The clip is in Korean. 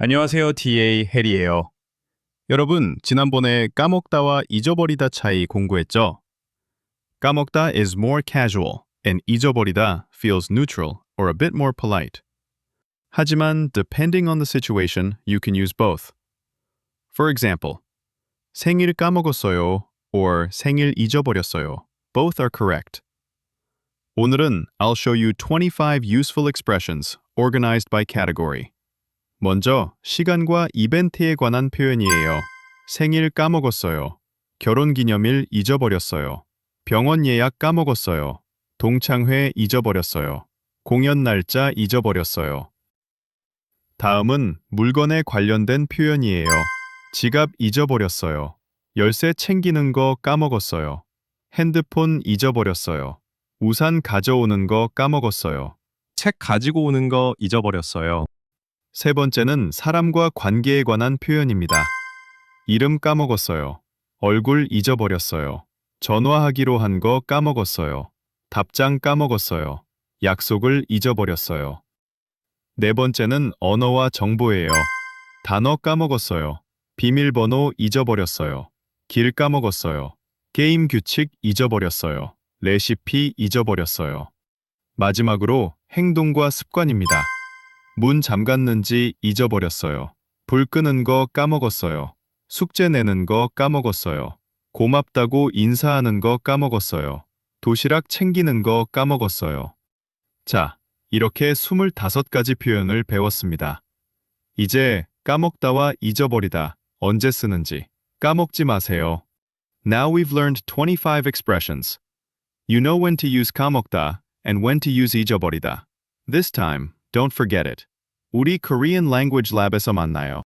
안녕하세요. TA 해리예요. 여러분, 지난번에 까먹다와 잊어버리다 차이 공부했죠? 까먹다 is more casual and 잊어버리다 feels neutral or a bit more polite. 하지만 depending on the situation, you can use both. For example, 생일 까먹었어요 or 생일 잊어버렸어요. Both are correct. 오늘은 I'll show you 25 useful expressions organized by category. 먼저 시간과 이벤트에 관한 표현이에요. 생일 까먹었어요. 결혼기념일 잊어버렸어요. 병원 예약 까먹었어요. 동창회 잊어버렸어요. 공연 날짜 잊어버렸어요. 다음은 물건에 관련된 표현이에요. 지갑 잊어버렸어요. 열쇠 챙기는 거 까먹었어요. 핸드폰 잊어버렸어요. 우산 가져오는 거 까먹었어요. 책 가지고 오는 거 잊어버렸어요. 세 번째는 사람과 관계에 관한 표현입니다. 이름 까먹었어요. 얼굴 잊어버렸어요. 전화하기로 한 거 까먹었어요. 답장 까먹었어요. 약속을 잊어버렸어요. 네 번째는 언어와 정보예요. 단어 까먹었어요. 비밀번호 잊어버렸어요. 길 까먹었어요. 게임 규칙 잊어버렸어요. 레시피 잊어버렸어요. 마지막으로 행동과 습관입니다. 문 잠갔는지 잊어버렸어요. 불 끄는 거 까먹었어요. 숙제 내는 거 까먹었어요. 고맙다고 인사하는 거 까먹었어요. 도시락 챙기는 거 까먹었어요. 자, 이렇게 25가지 표현을 배웠습니다. 이제 까먹다와 잊어버리다 언제 쓰는지 까먹지 마세요. Now we've learned 25 expressions. You know when to use 까먹다 and when to use 잊어버리다. This time, don't forget it. 우리 Korean Language Lab에서 만나요.